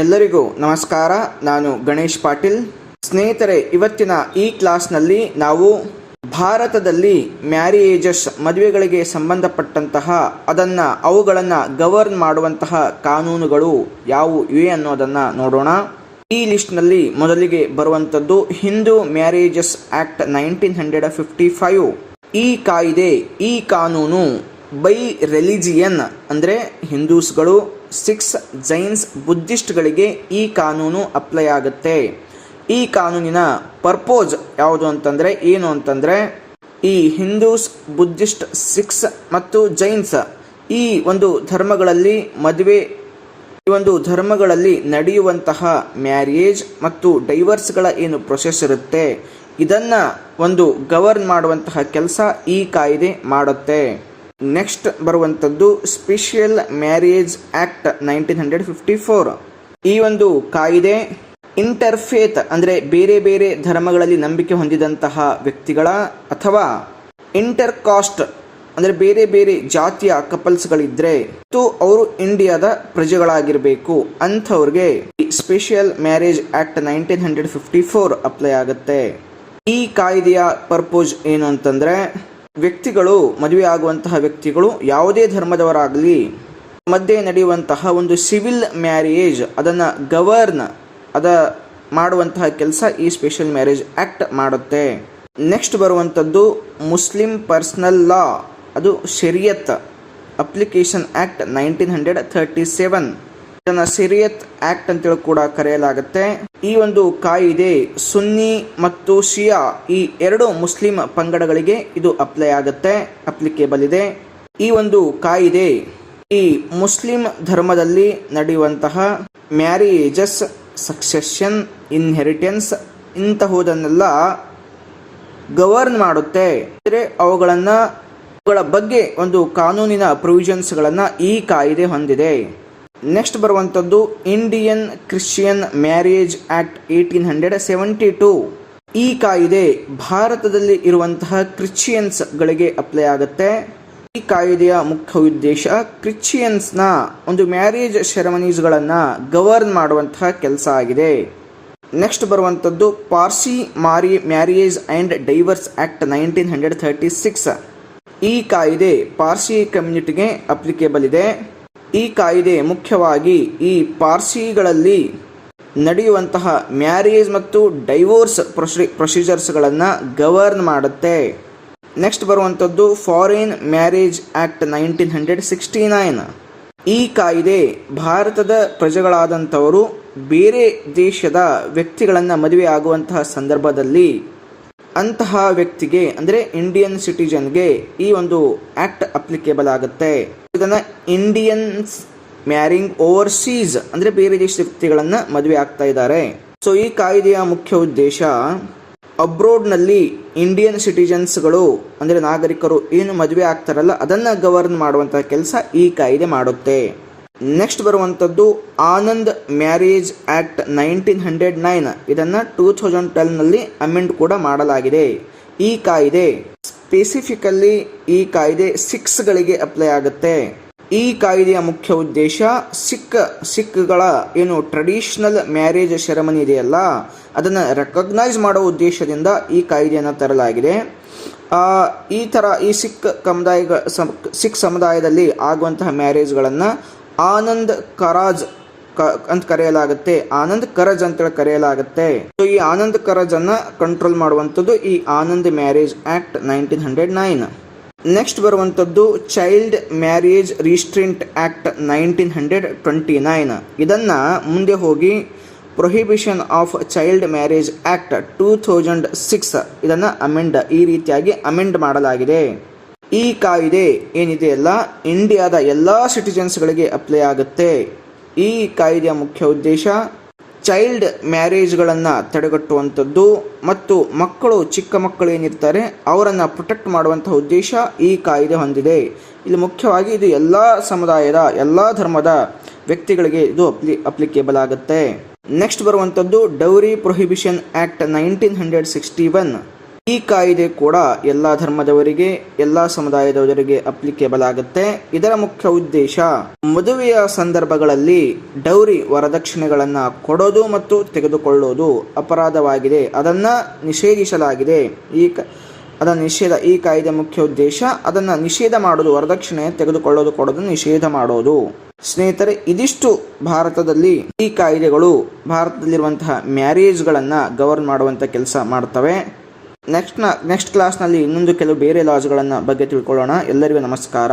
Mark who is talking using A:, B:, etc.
A: ಎಲ್ಲರಿಗೂ ನಮಸ್ಕಾರ. ನಾನು ಗಣೇಶ್ ಪಾಟೀಲ್. ಸ್ನೇಹಿತರೆ, ಇವತ್ತಿನ ಈ ಕ್ಲಾಸ್ನಲ್ಲಿ ನಾವು ಭಾರತದಲ್ಲಿ ಮ್ಯಾರಿಯೇಜಸ್ ಮದುವೆಗಳಿಗೆ ಸಂಬಂಧಪಟ್ಟಂತಹ ಅದನ್ನು ಅವುಗಳನ್ನು ಗವರ್ನ್ ಮಾಡುವಂತಹ ಕಾನೂನುಗಳು ಯಾವುವು ಇವೆ ಅನ್ನೋದನ್ನು ನೋಡೋಣ. ಈ ಲಿಸ್ಟ್ನಲ್ಲಿ ಮೊದಲಿಗೆ ಬರುವಂಥದ್ದು Hindu marriages act nineteen hundred fifty five. ಈ ಕಾಯಿದೆ, ಈ ಕಾನೂನು ಬೈ ರಿಲಿಜಿಯನ್ ಅಂದರೆ ಹಿಂದೂಸ್ಗಳು ಸಿಖ್ಸ್ ಜೈನ್ಸ್ ಬುದ್ಧಿಸ್ಟ್ಗಳಿಗೆ ಈ ಕಾನೂನು ಅಪ್ಲೈ ಆಗುತ್ತೆ. ಈ ಕಾನೂನಿನ ಪರ್ಪೋಸ್ ಯಾವುದು ಅಂತಂದರೆ ಏನು ಅಂತಂದರೆ ಈ ಹಿಂದೂಸ್, ಬುದ್ಧಿಸ್ಟ್ ಸಿಕ್ಸ್ ಮತ್ತು ಜೈನ್ಸ್ ಈ ಒಂದು ಧರ್ಮಗಳಲ್ಲಿ ಮದುವೆ, ಈ ಒಂದು ಧರ್ಮಗಳಲ್ಲಿ ನಡೆಯುವಂತಹ ಮ್ಯಾರೇಜ್ ಮತ್ತು ಡೈವರ್ಸ್ಗಳ ಏನು ಪ್ರೊಸೆಸ್ ಇರುತ್ತೆ, ಇದನ್ನು ಒಂದು ಗವರ್ನ್ ಮಾಡುವಂತಹ ಕೆಲಸ ಈ ಕಾಯ್ದೆ ಮಾಡುತ್ತೆ. ನೆಕ್ಸ್ಟ್ ಬರುವಂಥದ್ದು special marriage act nineteen hundred fifty four ಈ ಒಂದು ಕಾಯಿದೆ ಇಂಟರ್ಫೇತ್ ಅಂದರೆ ಬೇರೆ ಬೇರೆ ಧರ್ಮಗಳಲ್ಲಿ ನಂಬಿಕೆ ಹೊಂದಿದಂತಹ ವ್ಯಕ್ತಿಗಳ ಅಥವಾ ಇಂಟರ್ ಕಾಸ್ಟ್ ಅಂದರೆ ಬೇರೆ ಬೇರೆ ಜಾತಿಯ ಕಪಲ್ಸ್ಗಳಿದ್ರೆ ಮತ್ತು ಅವರು ಇಂಡಿಯಾದ ಪ್ರಜೆಗಳಾಗಿರಬೇಕು. ಅಂಥವ್ರಿಗೆ special marriage act nineteen hundred fifty four apply ಆಗುತ್ತೆ. ಈ ಕಾಯ್ದೆಯ ಪರ್ಪೋಸ್ ಏನು ಅಂತಂದರೆ ವ್ಯಕ್ತಿಗಳು ಮದುವೆ ಆಗುವಂತಹ ವ್ಯಕ್ತಿಗಳು ಯಾವುದೇ ಧರ್ಮದವರಾಗಲಿ, ಮಧ್ಯೆ ನಡೆಯುವಂತಹ ಒಂದು ಸಿವಿಲ್ ಮ್ಯಾರೇಜ್ ಅದನ್ನು ಗವರ್ನ್ ಅದ ಮಾಡುವಂತಹ ಕೆಲಸ ಈ ಸ್ಪೆಷಲ್ ಮ್ಯಾರೇಜ್ ಆ್ಯಕ್ಟ್ ಮಾಡುತ್ತೆ. ನೆಕ್ಸ್ಟ್ ಬರುವಂಥದ್ದು ಮುಸ್ಲಿಂ ಪರ್ಸ್ನಲ್ ಲಾ ಅದು Shariat application act nineteen hundred thirty seven ಇದನ್ನು ಸಿರಿಯತ್ ಆಕ್ಟ್ ಅಂತೇಳಿ ಕೂಡ ಕರೆಯಲಾಗುತ್ತೆ. ಈ ಒಂದು ಕಾಯಿದೆ ಸುನ್ನಿ ಮತ್ತು ಶಿಯಾ ಈ ಎರಡು ಮುಸ್ಲಿಂ ಪಂಗಡಗಳಿಗೆ ಇದು ಅಪ್ಲೈ ಆಗುತ್ತೆ ಅಪ್ಲಿಕೇಬಲ್ ಇದೆ. ಈ ಒಂದು ಕಾಯಿದೆ ಈ ಮುಸ್ಲಿಂ ಧರ್ಮದಲ್ಲಿ ನಡೆಯುವಂತಹ ಮ್ಯಾರೇಜಸ್, ಸಕ್ಸೆಷನ್, ಇನ್ಹೆರಿಟೆನ್ಸ್ ಇಂತಹುದನ್ನೆಲ್ಲ ಗವರ್ನ್ ಮಾಡುತ್ತೆ. ಅಂದರೆ ಅವುಗಳನ್ನು, ಅವುಗಳ ಬಗ್ಗೆ ಒಂದು ಕಾನೂನಿನ ಪ್ರೊವಿಷನ್ಸ್ಗಳನ್ನು ಈ ಕಾಯಿದೆ ಹೊಂದಿದೆ. ನೆಕ್ಸ್ಟ್ ಬರುವಂಥದ್ದು Indian Christian marriage act eighteen hundred seventy two ಈ ಕಾಯಿದೆ ಭಾರತದಲ್ಲಿ ಇರುವಂತಹ ಕ್ರಿಶ್ಚಿಯನ್ಸ್ಗಳಿಗೆ ಅಪ್ಲೈ ಆಗುತ್ತೆ. ಈ ಕಾಯ್ದೆಯ ಮುಖ್ಯ ಉದ್ದೇಶ ಕ್ರಿಶ್ಚಿಯನ್ಸ್ನ ಒಂದು ಮ್ಯಾರೇಜ್ ಸೆರೆಮನೀಸ್ಗಳನ್ನು ಗವರ್ನ್ ಮಾಡುವಂತಹ ಕೆಲಸ ಆಗಿದೆ. ನೆಕ್ಸ್ಟ್ ಬರುವಂಥದ್ದು ಪಾರ್ಸಿ ಮಾರಿ marriage and divorce act nineteen hundred thirty six ಈ ಕಾಯಿದೆ ಪಾರ್ಸಿ ಕಮ್ಯುನಿಟಿಗೆ ಅಪ್ಲಿಕೇಬಲ್ ಇದೆ. ಈ ಕಾಯಿದೆ ಮುಖ್ಯವಾಗಿ ಈ ಪಾರ್ಸಿಗಳಲ್ಲಿ ನಡೆಯುವಂತಹ ಮ್ಯಾರೇಜ್ ಮತ್ತು ಡೈವೋರ್ಸ್ ಪ್ರೊಸಿ, ಪ್ರೊಸೀಜರ್ಸ್ಗಳನ್ನು ಗವರ್ನ್ ಮಾಡುತ್ತೆ. ನೆಕ್ಸ್ಟ್ ಬರುವಂಥದ್ದು foreign marriage act nineteen hundred sixty nine. ಈ ಕಾಯಿದೆ ಭಾರತದ ಪ್ರಜೆಗಳಾದಂಥವರು ಬೇರೆ ದೇಶದ ವ್ಯಕ್ತಿಗಳನ್ನು ಮದುವೆ ಆಗುವಂತಹ ಸಂದರ್ಭದಲ್ಲಿ ಅಂತಹ ವ್ಯಕ್ತಿಗೆ, ಅಂದರೆ ಇಂಡಿಯನ್ ಸಿಟಿಜನ್ಗೆ ಈ ಒಂದು ಆ್ಯಕ್ಟ್ ಅಪ್ಲಿಕೇಬಲ್ ಆಗುತ್ತೆ. ಇದನ್ನು ಇಂಡಿಯನ್ಸ್ ಮ್ಯಾರಿಂಗ್ ಓವರ್ಸೀಸ್ ಅಂದರೆ ಬೇರೆ ದೇಶದ ವ್ಯಕ್ತಿಗಳನ್ನು ಮದುವೆ ಆಗ್ತಾ ಇದ್ದಾರೆ. ಸೊ ಈ ಕಾಯ್ದೆಯ ಮುಖ್ಯ ಉದ್ದೇಶ ಅಬ್ರೋಡ್ನಲ್ಲಿ ಇಂಡಿಯನ್ ಸಿಟಿಜನ್ಸ್ಗಳು ಅಂದರೆ ನಾಗರಿಕರು ಏನು ಮದುವೆ ಆಗ್ತಾರಲ್ಲ, ಅದನ್ನು ಗವರ್ನ್ ಮಾಡುವಂಥ ಕೆಲಸ ಈ ಕಾಯ್ದೆ ಮಾಡುತ್ತೆ. ನೆಕ್ಸ್ಟ್ ಬರುವಂಥದ್ದು Anand marriage act nineteen hundred nine ಇದನ್ನು ಟೂ ಥೌಸಂಡ್ ಟ್ವೆಲ್ನಲ್ಲಿ ಅಮೆಂಡ್ ಕೂಡ ಮಾಡಲಾಗಿದೆ. ಈ ಕಾಯ್ದೆ ಸ್ಪೆಸಿಫಿಕಲ್ಲಿ ಈ ಕಾಯ್ದೆ ಸಿಕ್ಸ್ಗಳಿಗೆ ಅಪ್ಲೈ ಆಗುತ್ತೆ. ಈ ಕಾಯ್ದೆಯ ಮುಖ್ಯ ಉದ್ದೇಶ ಸಿಖ್, ಸಿಖ್ಗಳ ಏನು ಟ್ರೆಡಿಷನಲ್ ಮ್ಯಾರೇಜ್ ಸೆರೆಮನಿ ಇದೆಯಲ್ಲ, ಅದನ್ನು ರೆಕಗ್ನೈಸ್ ಮಾಡೋ ಉದ್ದೇಶದಿಂದ ಈ ಕಾಯ್ದೆಯನ್ನು ತರಲಾಗಿದೆ. ಈ ಥರ ಈ ಸಿಖ್ ಸಮುದಾಯ ಸಿಖ್ ಸಮುದಾಯದಲ್ಲಿ ಆಗುವಂತಹ ಮ್ಯಾರೇಜ್ಗಳನ್ನು ಆನಂದ್ ಕರಾಜ್ ಅಂತ ಕರೆಯಲಾಗುತ್ತೆ. ಆನಂದ್ ಕರಜ್ ಅಂತೇಳಿ ಕರೆಯಲಾಗುತ್ತೆ. ಈ ಆನಂದ್ ಕರಜ್ ಅನ್ನ ಕಂಟ್ರೋಲ್ ಮಾಡುವಂಥದ್ದು ಈ Anand marriage act nineteen hundred nine next ಬರುವಂಥದ್ದು child marriage restraint act nineteen hundred twenty nine ಇದನ್ನು ಮುಂದೆ ಹೋಗಿ prohibition of child marriage act two thousand six ಇದನ್ನು ಅಮೆಂಡ್ ಈ ರೀತಿಯಾಗಿ ಅಮೆಂಡ್ ಮಾಡಲಾಗಿದೆ. ಈ ಕಾಯಿದೆ ಏನಿದೆಯಲ್ಲ ಇಂಡಿಯಾದ ಎಲ್ಲ ಸಿಟಿಜನ್ಸ್ಗಳಿಗೆ ಅಪ್ಲೈ ಆಗುತ್ತೆ. ಈ ಕಾಯ್ದೆಯ ಮುಖ್ಯ ಉದ್ದೇಶ ಚೈಲ್ಡ್ ಮ್ಯಾರೇಜ್ಗಳನ್ನು ತಡೆಗಟ್ಟುವಂಥದ್ದು ಮತ್ತು ಮಕ್ಕಳು ಚಿಕ್ಕ ಮಕ್ಕಳು ಏನಿರ್ತಾರೆ ಅವರನ್ನು ಪ್ರೊಟೆಕ್ಟ್ ಮಾಡುವಂತಹ ಉದ್ದೇಶ ಈ ಕಾಯ್ದೆ ಹೊಂದಿದೆ. ಇಲ್ಲಿ ಮುಖ್ಯವಾಗಿ ಇದು ಎಲ್ಲ ಸಮುದಾಯದ, ಎಲ್ಲ ಧರ್ಮದ ವ್ಯಕ್ತಿಗಳಿಗೆ ಇದು ಅಪ್ಲಿ ಅಪ್ಲಿಕೇಬಲ್ ಆಗುತ್ತೆ. ನೆಕ್ಸ್ಟ್ ಬರುವಂಥದ್ದು dowry prohibition act nineteen hundred sixty one ಈ ಕಾಯ್ದೆ ಕೂಡ ಎಲ್ಲ ಧರ್ಮದವರಿಗೆ, ಎಲ್ಲ ಸಮುದಾಯದವರಿಗೆ ಅಪ್ಲಿಕೇಬಲ್ ಆಗುತ್ತೆ. ಇದರ ಮುಖ್ಯ ಉದ್ದೇಶ, ಮದುವೆಯ ಸಂದರ್ಭಗಳಲ್ಲಿ ಡೌರಿ ವರದಕ್ಷಿಣೆಗಳನ್ನು ಕೊಡೋದು ಮತ್ತು ತೆಗೆದುಕೊಳ್ಳೋದು ಅಪರಾಧವಾಗಿದೆ. ಅದನ್ನು ನಿಷೇಧಿಸಲಾಗಿದೆ. ಈ ಅದನ್ನು ನಿಷೇಧ, ಈ ಕಾಯ್ದೆ ಮುಖ್ಯ ಉದ್ದೇಶ, ಅದನ್ನು ನಿಷೇಧ ಮಾಡೋದು, ವರದಕ್ಷಿಣೆ ತೆಗೆದುಕೊಳ್ಳೋದು ಕೊಡೋದು, ನಿಷೇಧ ಮಾಡೋದು. ಸ್ನೇಹಿತರೆ, ಇದಿಷ್ಟು ಭಾರತದಲ್ಲಿ ಈ ಕಾಯ್ದೆಗಳು ಭಾರತದಲ್ಲಿರುವಂತಹ ಮ್ಯಾರೇಜ್ಗಳನ್ನು ಗವರ್ನ್ ಮಾಡುವಂಥ ಕೆಲಸ ಮಾಡ್ತವೆ. ನೆಕ್ಸ್ಟ್ ನೆಕ್ಸ್ಟ್ ಕ್ಲಾಸ್ನಲ್ಲಿ ಇನ್ನೊಂದು ಕೆಲವು ಬೇರೆ ಲಾಸ್ಗಳನ್ನು ಬಗ್ಗೆ ತಿಳ್ಕೊಳ್ಳೋಣ. ಎಲ್ಲರಿಗೂ ನಮಸ್ಕಾರ.